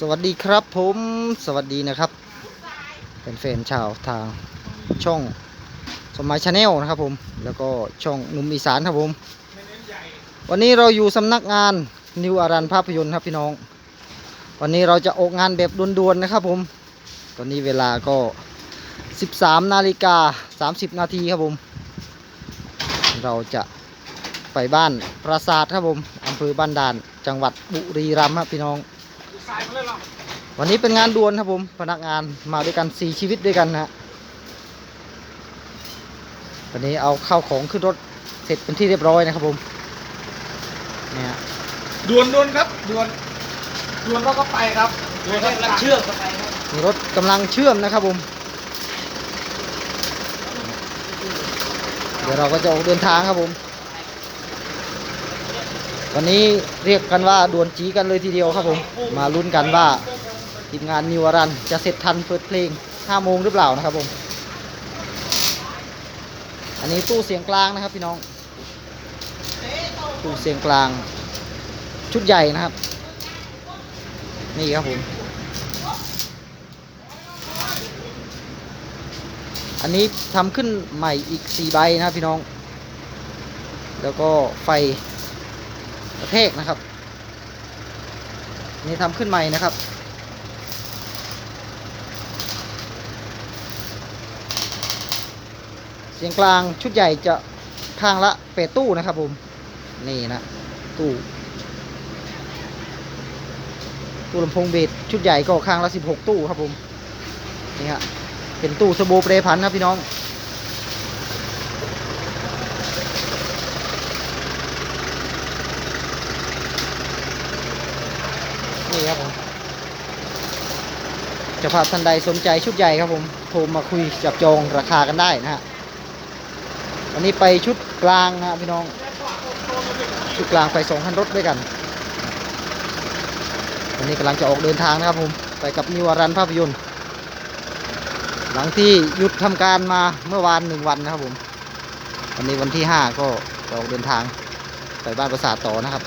สวัสดีครับผมสวัสดีนะครับ เป็นแฟนชาวทางช่องสมัยชาแนลนะครับผม แล้วก็ช่องหนุ่มอีสานครับผม วันนี้เราอยู่สำนักงานนิวอารันภาพยนตร์ครับพี่น้อง วันนี้เราจะออกงานแบบด่วนๆนะครับผม ตอนนี้เวลาก็ 13นาฬิกา30 นาทีครับผม เราจะไปบ้านปราสาทครับผมอำเภอบ้านด่านจังหวัดบุรีรัมย์ครับพี่น้อง วันนี้เป็นงานด่วนครับผม พนักงานมาด้วยกัน4ชีวิตด้วยกันนะฮะวันนี้เอาเข้าของขึ้นรถเสร็จเป็นที่เรียบร้อยนะครับผมเนี่ยฮะด่วนด่วนครับด่วนด่วนเราก็ไปครับด่วนกำลังเชื่อมกันไปครับมีรถกำลังเชื่อมนะครับผม เดี๋ยวเราก็จะออกเดินทางครับผม วันนี้เรียกกันว่าดวนจีกันเลยทีเดียวครับผม มาลุ้นกันว่าทีมงานนิวรันจะเสร็จทันเปิดเพลง5โมงหรือเปล่านะครับผม อันนี้ตู้เสียงกลางนะครับพี่น้อง ตู้เสียงกลาง ชุดใหญ่นะครับ นี่ครับผม อันนี้ทำขึ้นใหม่อีก 4 ใบนะครับพี่น้อง แล้วก็ไฟ กระเทกนะครับ นี่ทำขึ้นใหม่นะครับ เสียงกลางชุดใหญ่จะข้างละเปดตู้นะครับผมนี่นะ ตู้ ตู้ลำโพงเบสชุดใหญ่ก็ข้างละ16ตู้ครับผมนี่ฮะเป็นตู้สบู่เปรพันครับพี่น้อง นี่ครับผมจะภาพท่านใดสนใจชุดใหญ่ครับผมโทรมาคุยจับจองราคากันได้นะฮะวันนี้ไปชุดกลางนะพี่น้อง ชุดกลางไปสองคันรถด้วยกันวันนี้กำลังจะออกเดินทางนะครับผมไปกับนิวารันภาพยนตร์หลังที่หยุดทำการมาเมื่อวานหนึ่งวันนะครับผมวันนี้วันที่ห้าก็ออกเดินทางไปบ้านประสาทต่อนะครับ